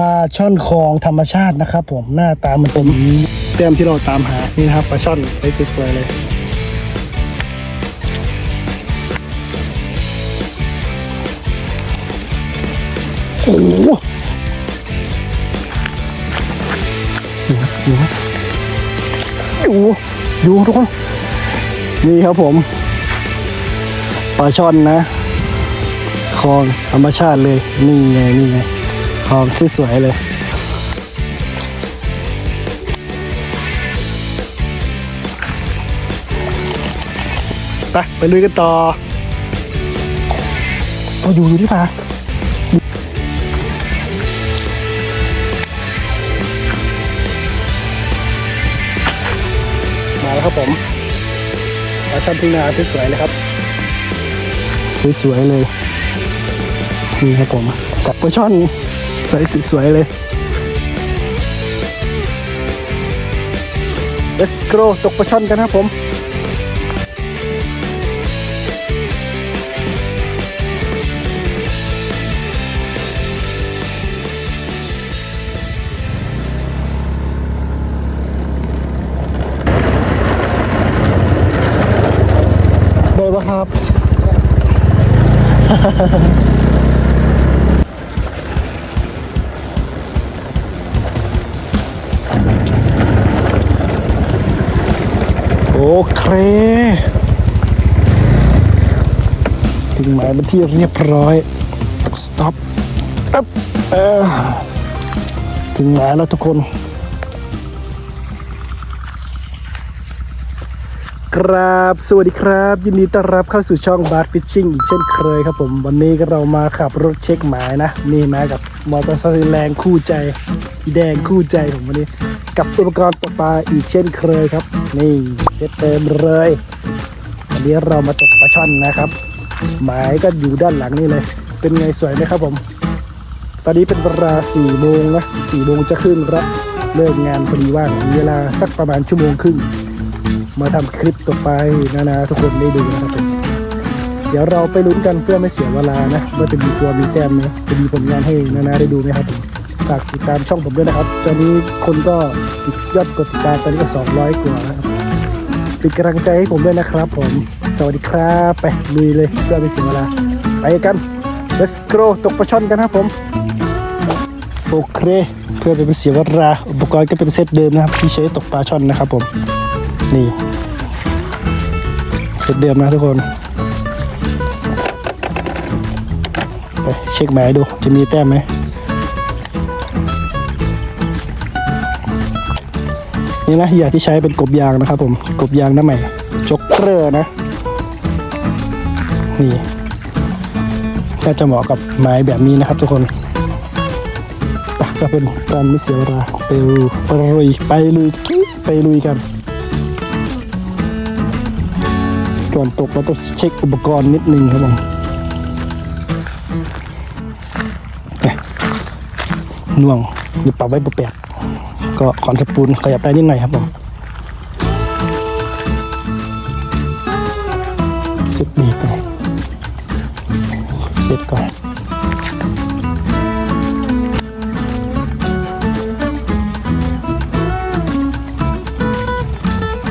ปลาช่อนคลองธรรมชาตินะครับผมหน้าตามันเป็นแต้มที่เราตามหานี่นะครับปลาช่อนไซส์สวยๆเลย โอ้โหอยู่ครับอยู่อยู่ทุกคน นี่ครับผมปลาช่อนนะคลองธรรมชาติเลย นี่ไงนี่ไง คลองที่สวยเลยไปไปลุยกันต่อเอาอยู่อยู่ที่ป่ามาแล้วครับผมปลาช่อนทุ่งนาที่สวยเลยครับ สวยๆเลยนี่ครับผมกับปลาช่อน ใสสวยๆเลย Let's go ตกปลาช่อนกันครับผมได้ปะครับ เค ถึงหมายเป็นที่เรียบร้อย สต็อปอัพถึงหมายแล้วทุกคน ครับ สวัสดีครับ ยินดีต้อนรับเข้าสู่ช่องบาร์ฟิชชิ่งอีกเช่นเคยครับผม วันนี้ก็เรามาขับรถเช็คหมายนะ นี่มากับมอเตอร์ไซค์แรงคู่ใจ แดงคู่ใจผมวันนี้ กับอุปกรณ์ตกปลาอีกเช่นเคยครับ นี่เซตเต็มเลยวันนี้เรามาตกปลาช่อนนะครับ หมายก็อยู่ด้านหลังนี่เลย เป็นไงสวยไหมครับผม ตอนนี้เป็นเวลาสี่โมงนะสี่โมงจะขึ้นล้วเลิกงานพอดีว่างเวลาสักประมาณชั่วโมงครึ่งมาทำคลิปต่อไปนะนะทุกคนได้ดูนะครับผมเดี๋ยวเราไปลุ้นกันเพื่อไม่เสียเวลานะว่าจะมีตัวมีแต้มไหมจะมีผลงานให้นะนะได้ดูไหมครับผม ฝากติดตามช่องผมด้วยนะครับ ตอนนี้คนก็ติดยอดกดติดตามตอนนี้ก็ 200 กว่าแล้วครับเป็นกำลังใจให้ผมด้วยนะครับผม สวัสดีครับ ไปลุยเลยเพื่อไม่เสียเวลา ไปกัน let's go ตกปลาช่อนกันครับผม โอเค เพื่อเป็นเสียเวลา อุปกรณ์ก็เป็นเซตเดิมนะครับ ที่ใช้ตกปลาช่อนนะครับผม นี่เซตเดิมนะทุกคนไปเช็คหมายดู จะมีแต้มไหม นี่นะเหยื่อที่ใช้เป็นกบยางนะครับผมกบยางน้ำใหม่จ็กเกอร์นะ นี่ก็จะเหมาะกับไม้แบบนี้นะครับทุกคนก็เป็นการไม่เสียเวลาไปลุยไปลุยไปลุยไปลุยกันก่อนตกเราต้องเช็คอุปกรณ์นิดนึงครับผมเอ๊ะน่วงหรือปรับไว้ปรแปล ก็ขอนสปูนขยับได้นิดหน่อยครับผมสึกดีก่อนเสร็จก่อน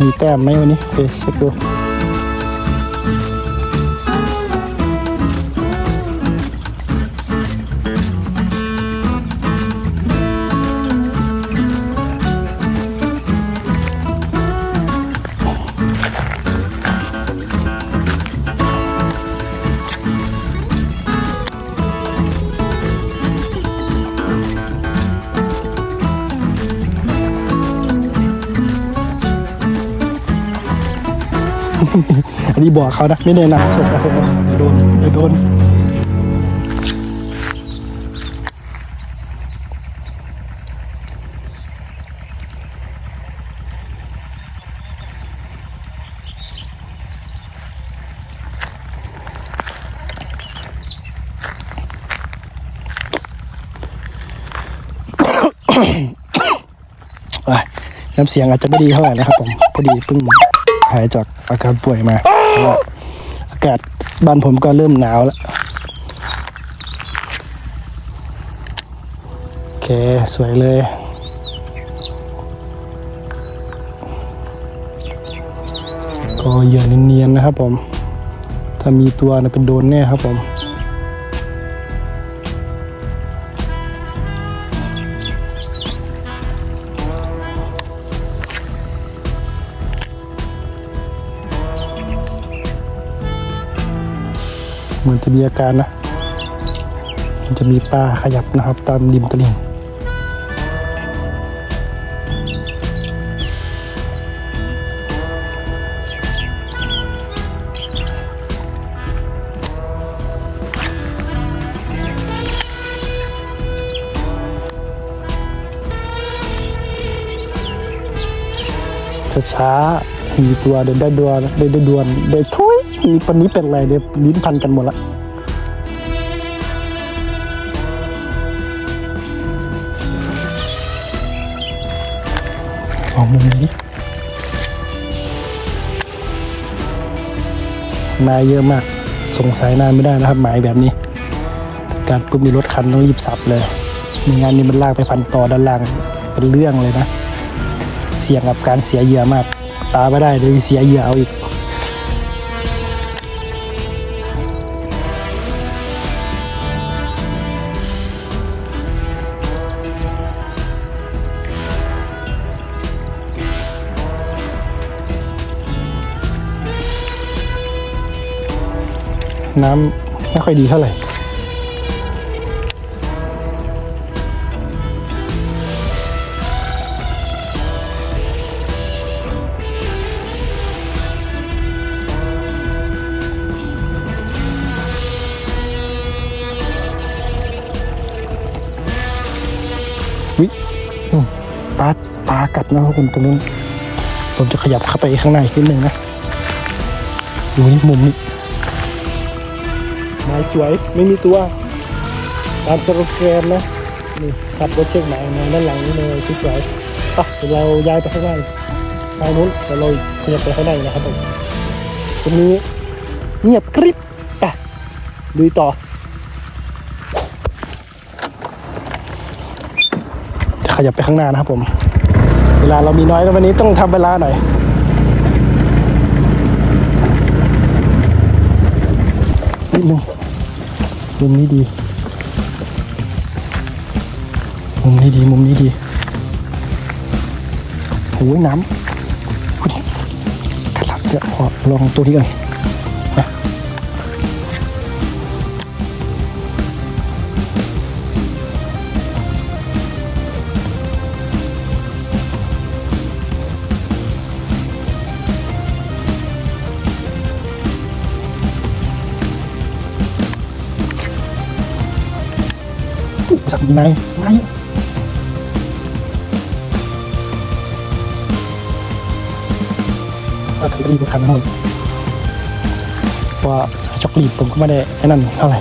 มีแต้มไหมวันนี้ไปเช็คดู อีบอกเขานะไม่แนะนำตกนะเดี๋ยวโดนโดนน้ำเสียงอาจจะไม่ดีเท่าไหร่นะครับผมพอดีเพิ่งหายจากอาการป่วยมา อากาศบ้านผมก็เริ่มหนาวแล้วโอเคเค สวยเลยก็เหยื่อเนียนๆนะครับผม ถ้ามีตัวนะเป็นโดนแน่ครับผม เหมือนจะมีอาการนะ มันจะมีปลาขยับนะครับ ตามริมตลิ่งช้ามีตัวเดินได้ดวนได้ได้ดวนได้ทุ ยมีปันนี้เป็นอะไรเดี๋ยลิ้นพันกันหมดละเอามุมนี้มาเยอะมาก สงสัยนานไม่ได้นะครับ หมายแบบนี้ การปุ๊บมีรถคันต้องรีบสับเลยม่งั้นนี่มันลากไปพันต่อด้านล่างเป็นเรื่องเลยนะ เสี่ยงกับการเสียเหยื่อมาก ตาไม่ได้เลยเสียเหยื่อเอาอีก น้ำไม่ค่อยดีเท่าไหร่วิปลาปลากัดนะคุณตรงนู้นผมจะขยับเข้าไปข้างในอีกนิดนึงนะ ดูนี่มุมนี้ายสวยไม่มีตัว ตามสโลแกนนะนี่ขับรถเช็คหมายมาด้านหลังนี่เลยสวยๆอะเดี๋ยวเราย้ายไปข้างในทางนู้นเดี๋ยวเราขยับไปข้างในนะครับผมตรงนี้เงียบกริบไปลุยต่อจะขยับไปข้างหน้านะครับผม เวลาเรามีน้อยแล้ววันนี้ต้องทำเวลาหน่อย นิดนึง มุมนี้ดี มุมนี้ดี มุมนี้ดีโอ้ยน้ำทะลักเดี๋ยวขอลองตัวนี้ก่อน ยสักไหมไหมก็ถือรีบคันทั้งหมดเพราะว่าสายช็อกลีบผมก็ไม่ได้ไอ้นั่นเท่าไหร่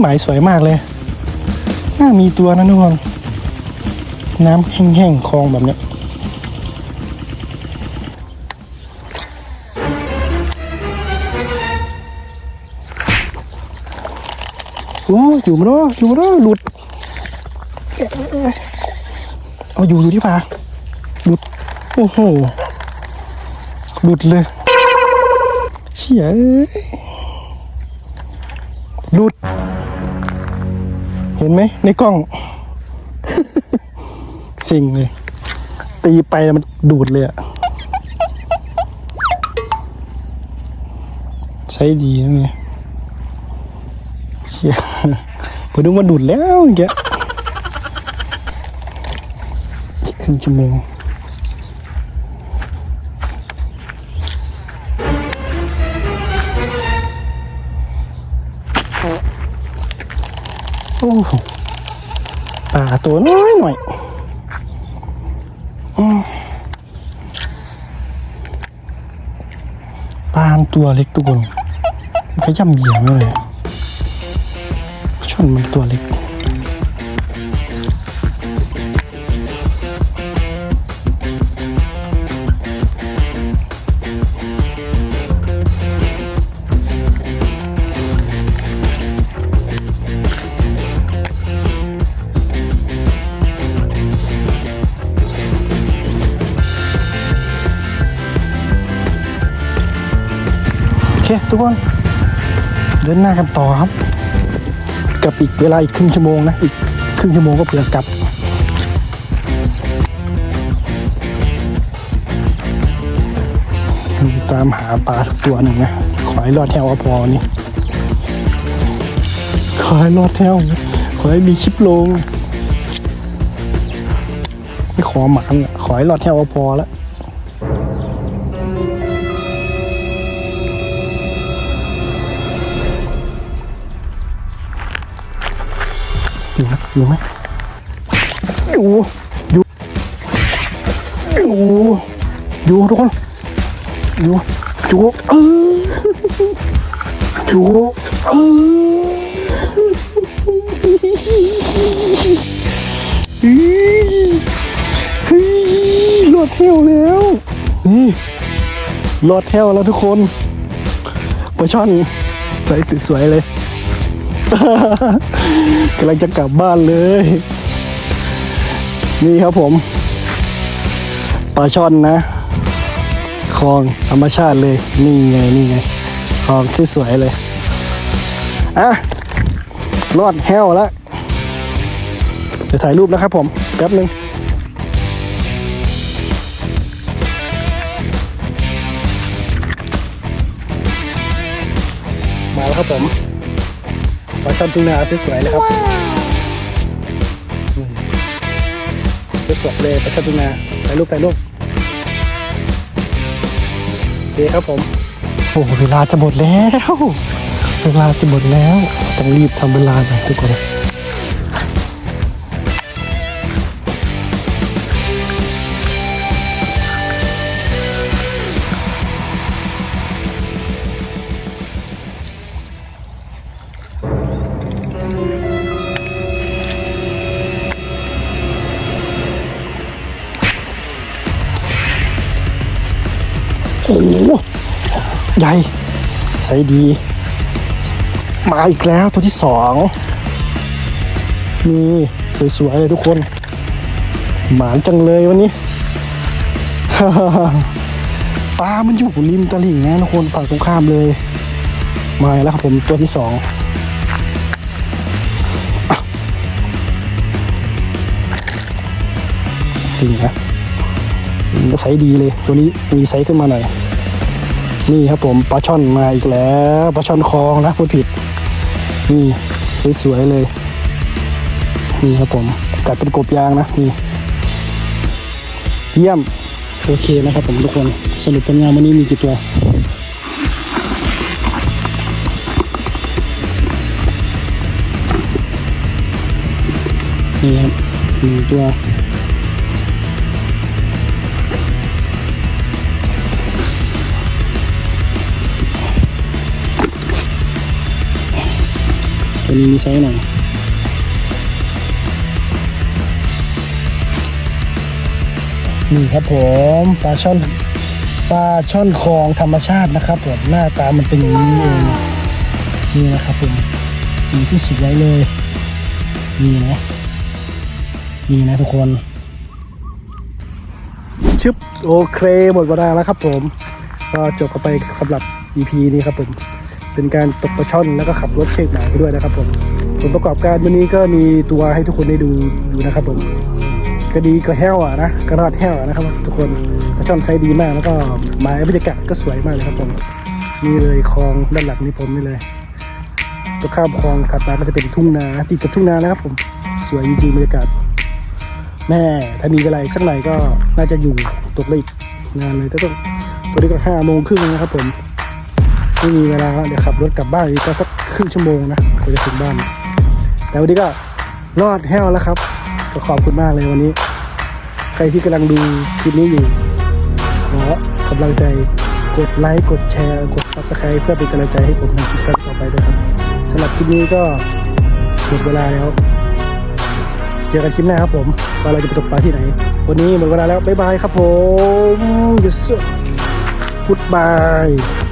หมายสวยมากเลย น่ามีตัวนะทุกคน น้ำแห้งๆคลองแบบเนี้ยโอ้อยู่มาเนาะอยู่มาเนาะหลุดเอ๊ะเอ๊ะเอ๊ะเอาอยู่อยู่ที่ผาหลุด โอ้โห หลุดเลย เชี่ย หลุดเห็นไหมในกล้อง สิ่งเลย ตีไปแล้วมันดูดเลยอะใช้ดีนะเนี่ยเชี่ยผมดูมันดูดแล้วอย่างเงี้ยครึ่งชั่วโมง โอ้โหปลาตัวน้อยหน่อยอปลาตัวเล็กทุกคนมันก็ย่ำเหยียบเลยชนมันตัวเล็ก ทุกคน เดินหน้ากันต่อครับ กับอีกเวลาอีกครึ่งชั่วโมงนะ อีกครึ่งชั่วโมงก็เผื่อกลับตามหาปลาสักตัวหนึ่งนะ ขอให้รอดแถวพอนี่ ขอให้รอดแถวขอให้มีคลิปลง ไม่ขอหมานขอให้รอดแถวพอแล้ว อยู่ไหมอยู่ไหมอยู่อยู่อยู่อยู่ทุกคนอยู่จูเออจูเออเฮ้ยเฮ้ยรอดเที่ยวแล้วนี่รอดเที่ยวแล้วทุกคนปลาช่อนใส่สวยๆเลย กำลังจะกลับบ้านเลย นี่ครับผมปลาช่อนนะคลองธรรมชาติเลย นี่ไงนี่ไงคลองที่สวยเลยอะรอดแห้วแล้วเดี๋ยวถ่ายรูปนะครับผมแป๊บหนึ่งมาแล้วครับผม ปลาช่อนทุ่งนาสวยๆเลยครับอืมสวยๆเลยปลาช่อนทุ่งนาถ่ายรูปถ่ายรูปโอเคครับผมโอ้เวลาจะหมดแล้ว เวลาจะหมดแล้วต้องรีบทำเวลาหน่อยทุกคน หญ่ใส่ดี มาอีกแล้วตัวที่สองนี่สวยๆเลยทุกคน หมานจังเลยวันนี้ปลามันอยู่ริมตลิ่งนะทุกคนฝั่งตรงข้ามเลย มาแล้วครับผมตัวที่สองจริงนะก็ไซส์ดีเลย ตัวนี้มีไซส์ขึ้นมาหน่อย นี่ครับผมปลาช่อนมาอีกแล้วปลาช่อนคลองนะพูดผิด นี่สวยๆเลย นี่ครับผมกัดเป็นกบยางนะนี่เยี่ยมโอเคนะครับผมทุกคนสรุปผลงานวันนี้มีกี่ตัวนี่ครับหนึ่งตัว ตัวนี้มีไซส์หน่อยนี่ครับผมปลาช่อนปลาช่อนคลองธรรมชาตินะครับผมหน้าตามันเป็นอย่างนี้เองนี่นะครับผมสีสุดสวยเลยนี่นะนี่นะทุกคนชึบโอเคหมดเวลาแล้วครับผม ก็จบกันไปสำหรับ EP นี้ครับผม เป็นการตกปลาช่อนแล้วก็ขับรถเช็คหมายไปด้วยนะครับผมผลประกอบการวันนี้ก็มีตัวให้ทุกคนได้ดูอยู่นะครับผมก็ดีก็แห้วอะนะก็รอดแห้วอะนะครับ ทุกคนปลาช่อนไซส์ดีมากแล้วก็ม้บรรยากาศก็สวยมากเลยครับผมนี่เลยคลองด้านหลังนี่ผมนี่เลยตัวข้ามคลองถัดมาก็จะเป็นทุ่งนาติดกับทุ่งนานะครับผมสวยจริงๆบรรยากาศแม่ถ้ามีเวลาอีกสักหน่อยก็น่าจะอยู่ตกเลยอีกงานเลยแต่ต้องตัวนี้ก็ห้าโมงครึ่งนะครับผม ไม่มีเวลาแล้วเดี๋ยวขับรถกลับบ้านอีกสักครึ่งชั่วโมงนะกว่าจะถึงบ้าน แต่วันนี้ก็รอดแห้วแล้วครับ ก็ขอบคุณมากเลยวันนี้ ใครที่กำลังดูคลิปนี้อยู่ขอกำลังใจกดไลค์กดแชร์ กด subscribe เพื่อเป็นกำลังใจให้ผมทำคลิปกันต่อไปด้วยครับสำหรับคลิปนี้ก็หมดเวลาแล้ว เจอกันคลิปหน้าครับผมว่าเราจะไปตกปลาที่ไหน วันนี้หมดเวลาแล้ว บ๊ายบายครับผม yes sir goodbye